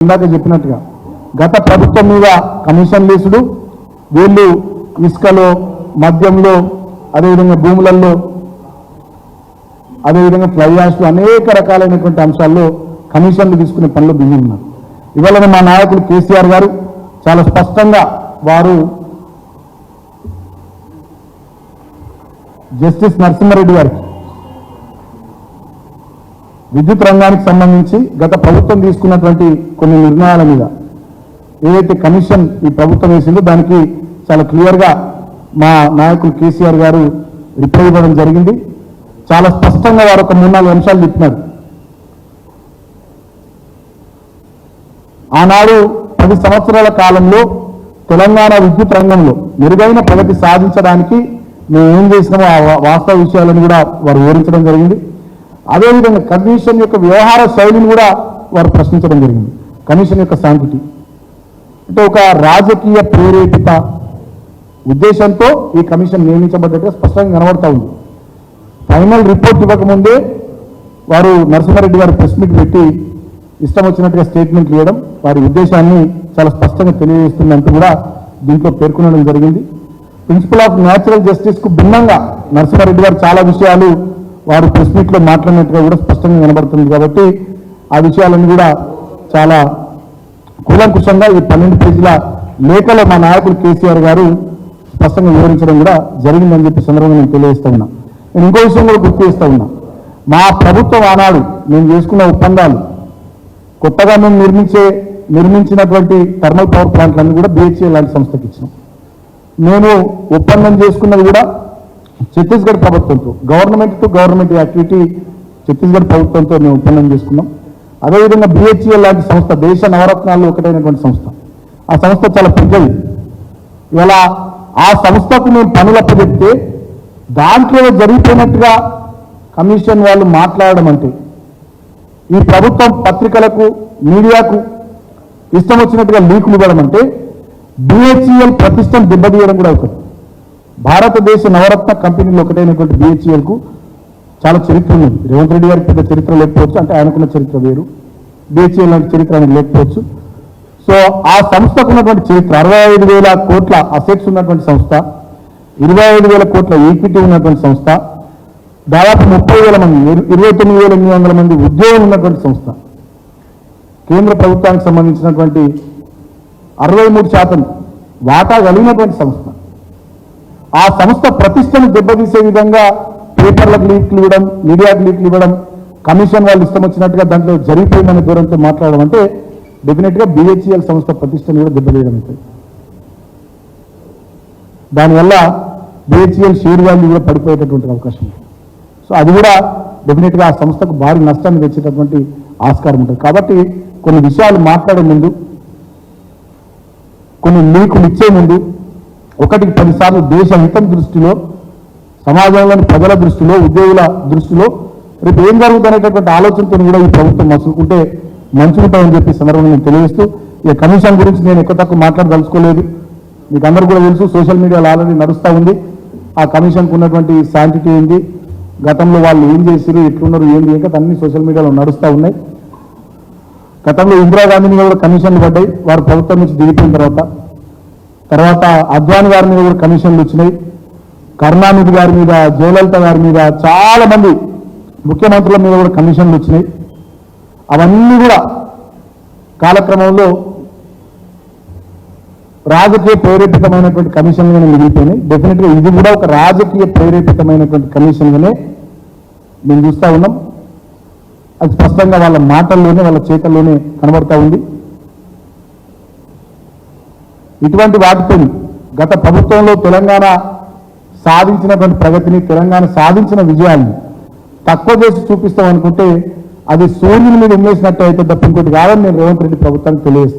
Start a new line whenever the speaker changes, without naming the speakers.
ఇందాక చెప్పినట్టుగా గత ప్రభుత్వం మీద కమిషన్ లీసుడు వీళ్ళు ఇసుకలో మద్యంలో అదేవిధంగా భూములలో అదేవిధంగా ఫ్లై అనేక రకాలైనటువంటి అంశాల్లో కమిషన్లు తీసుకునే పనులు బిజీ ఉన్నారు. ఇవాళ మా నాయకులు కేసీఆర్ గారు చాలా స్పష్టంగా వారు జస్టిస్ నరసింహారెడ్డి గారికి విద్యుత్ రంగానికి సంబంధించి గత ప్రభుత్వం తీసుకున్నటువంటి కొన్ని నిర్ణయాల మీద ఏదైతే కమిషన్ ఈ ప్రభుత్వం వేసిందో దానికి చాలా క్లియర్గా మా నాయకులు కేసీఆర్ గారు రిప్లై ఇవ్వడం జరిగింది. చాలా స్పష్టంగా వారు ఒక మూడు నాలుగు అంశాలు చెప్పినారు. ఆనాడు పది సంవత్సరాల కాలంలో తెలంగాణ విద్యుత్ రంగంలో మెరుగైన ప్రగతి సాధించడానికి మేము ఏం చేసినామో ఆ వా- వాస్తవ విషయాలను కూడా వారు వివరించడం జరిగింది. అదేవిధంగా కమిషన్ యొక్క వ్యవహార శైలిని కూడా వారు ప్రశ్నించడం జరిగింది. కమిషన్ యొక్క శాంతిటీ అంటే ఒక రాజకీయ ప్రేరేపిత ఉద్దేశంతో ఈ కమిషన్ నియమించబడ్డట్టుగా స్పష్టంగా కనబడతా ఉంది. ఫైనల్ రిపోర్ట్ ఇవ్వకముందే వారు నరసింహారెడ్డి గారు ప్రెస్ మీట్ పెట్టి ఇష్టం వచ్చినట్టుగా స్టేట్మెంట్లు ఇవ్వడం వారి ఉద్దేశాన్ని చాలా స్పష్టంగా తెలియజేస్తున్నట్టు కూడా దీంట్లో పేర్కొనడం జరిగింది. ప్రిన్సిపల్ ఆఫ్ న్యాచురల్ జస్టిస్కు భిన్నంగా నరసింహారెడ్డి గారు చాలా విషయాలు వారు ప్రెస్ మీట్లో మాట్లాడినట్టుగా కూడా స్పష్టంగా కనబడుతుంది కాబట్టి ఆ విషయాలన్నీ కూడా చాలా కూలంకుషంగా ఈ పన్నెండు పేజీల లేఖలో మా నాయకుడు కేసీఆర్ గారు స్పష్టంగా వివరించడం కూడా జరిగిందని చెప్పి సందర్భంగా నేను తెలియజేస్తా ఉన్నా. నేను ఇంకో విషయం కూడా గుర్తు చేస్తా ఉన్నా. మా ప్రభుత్వం ఆనాడు మేము చేసుకున్న ఒప్పందాలు కొత్తగా మేము నిర్మించే నిర్మించినటువంటి థర్మల్ పవర్ ప్లాంట్లన్నీ కూడా బిహెచ్ఏ లాంటి సంస్థకి ఇచ్చినాం. నేను ఒప్పందం చేసుకున్నది కూడా ఛత్తీస్గఢ్ ప్రభుత్వంతో government to government activity Chhattisgarh ప్రభుత్వంతో మేము ఒప్పందం చేసుకున్నాం. అదేవిధంగా బిహెచ్ఎల్ లాంటి సంస్థ దేశ నవరత్నాల్లో ఒకటైనటువంటి సంస్థ. ఆ సంస్థ చాలా పెద్దది. ఇలా ఆ సంస్థకు మేము పనులు అప్పచెప్తే దాంట్లో జరిగిపోయినట్టుగా కమిషన్ వాళ్ళు మాట్లాడడం అంటే ఈ ప్రభుత్వం పత్రికలకు మీడియాకు ఇష్టం వచ్చినట్టుగా లీకులు ఇవ్వడం అంటే బిహెచ్ఈఎల్ ప్రతిష్టను దెబ్బతీయడం కూడా అవుతుంది భారతదేశ నవరత్న కంపెనీలు ఒకటైనటువంటి బిహెచ్ఎల్కు కు చాలా చరిత్ర ఉంది. రేవంత్ రెడ్డి గారికి పెద్ద చరిత్ర లేకపోవచ్చు అంటే ఆయనకున్న చరిత్ర వేరు. బిహెచ్ఎల్ లాంటి చరిత్ర ఆయనకు లేకపోవచ్చు. సో ఆ సంస్థకు ఉన్నటువంటి చరిత్ర అరవై ఐదు వేల కోట్ల అసెట్స్ ఉన్నటువంటి సంస్థ ఇరవై ఐదు వేల కోట్ల ఈక్విటీ ఉన్నటువంటి సంస్థ దాదాపు ముప్పై వేల మంది ఇరవై తొమ్మిది వేల ఎనిమిది వందల మంది ఉద్యోగులు ఉన్నటువంటి సంస్థ. కేంద్ర ప్రభుత్వానికి సంబంధించినటువంటి అరవై మూడు శాతం వాటా కలిగినటువంటి సంస్థ. ఆ సంస్థ ప్రతిష్టను దెబ్బతీసే విధంగా పేపర్లకు లీక్లు ఇవ్వడం మీడియాకు లీక్లు ఇవ్వడం కమిషన్ వాళ్ళు ఇష్టం వచ్చినట్టుగా దాంట్లో జరిగిపోయిందనే దూరంతో మాట్లాడడం అంటే డెఫినెట్గా బిహెచ్ఎల్ సంస్థ ప్రతిష్టను కూడా దెబ్బతీయడం అవుతుంది దానివల్ల బిహెచ్ఎల్ షేర్ వాల్యూ కూడా పడిపోయేటటువంటి అవకాశం సో అది కూడా డెఫినెట్గా ఆ సంస్థకు భారీ నష్టాన్ని తెచ్చేటటువంటి ఆస్కారం ఉంటుంది. కాబట్టి కొన్ని విషయాలు మాట్లాడే ముందు కొన్ని లీకులు ఇచ్చే ముందు ఒకటికి పదిసార్లు దేశ హితం దృష్టిలో సమాజంలోని ప్రజల దృష్టిలో ఉద్యోగుల దృష్టిలో రేపు ఏం జరుగుతుందనేటటువంటి ఆలోచనతో కూడా ఈ ప్రభుత్వం మసులుకుంటే మంచుకుంటామని చెప్పి సందర్భంగా నేను తెలియజేస్తూ ఈ కమిషన్ గురించి నేను ఎక్కువ తక్కువ మాట్లాడదలుచుకోలేదు. మీకు అందరూ కూడా తెలుసు సోషల్ మీడియాలో ఆల్రెడీ నడుస్తూ ఉంది. ఆ కమిషన్కు ఉన్నటువంటి శాంతిటీ ఏంది? గతంలో వాళ్ళు ఏం చేసిరు ఎట్లున్నారు ఏంది? ఇంకా అన్ని సోషల్ మీడియాలో నడుస్తూ ఉన్నాయి. గతంలో ఇందిరాగాంధీని కూడా కమిషన్లు పడ్డాయి. వారు ప్రభుత్వం నుంచి దిగిపోయిన తర్వాత తర్వాత అద్వాని గారి మీద కూడా కమిషన్లు వచ్చినాయి. కరుణానిధి గారి మీద జయలలిత గారి మీద చాలా మంది ముఖ్యమంత్రుల మీద కూడా కమిషన్లు వచ్చినాయి. అవన్నీ కూడా కాలక్రమంలో రాజకీయ ప్రేరేపితమైనటువంటి కమిషన్లుగానే మిగిలిపోయినాయి. డెఫినెట్గా ఇది కూడా ఒక రాజకీయ ప్రేరేపితమైనటువంటి కమిషన్గానే మేము చూస్తూ ఉన్నాం. అది స్పష్టంగా వాళ్ళ మాటల్లోనే వాళ్ళ చేతల్లోనే కనబడతా ఉంది. ఇటువంటి వాటిపై గత ప్రభుత్వంలో తెలంగాణ సాధించినటువంటి ప్రగతిని తెలంగాణ సాధించిన విజయాన్ని తక్కువ చేసి చూపిస్తాం అనుకుంటే అది సూర్యుని మీద ఉమ్మేసినట్టు అయితే తప్ప ఇంకోటి కాదని నేను రేవంత్ రెడ్డి ప్రభుత్వానికి తెలియజేస్తాం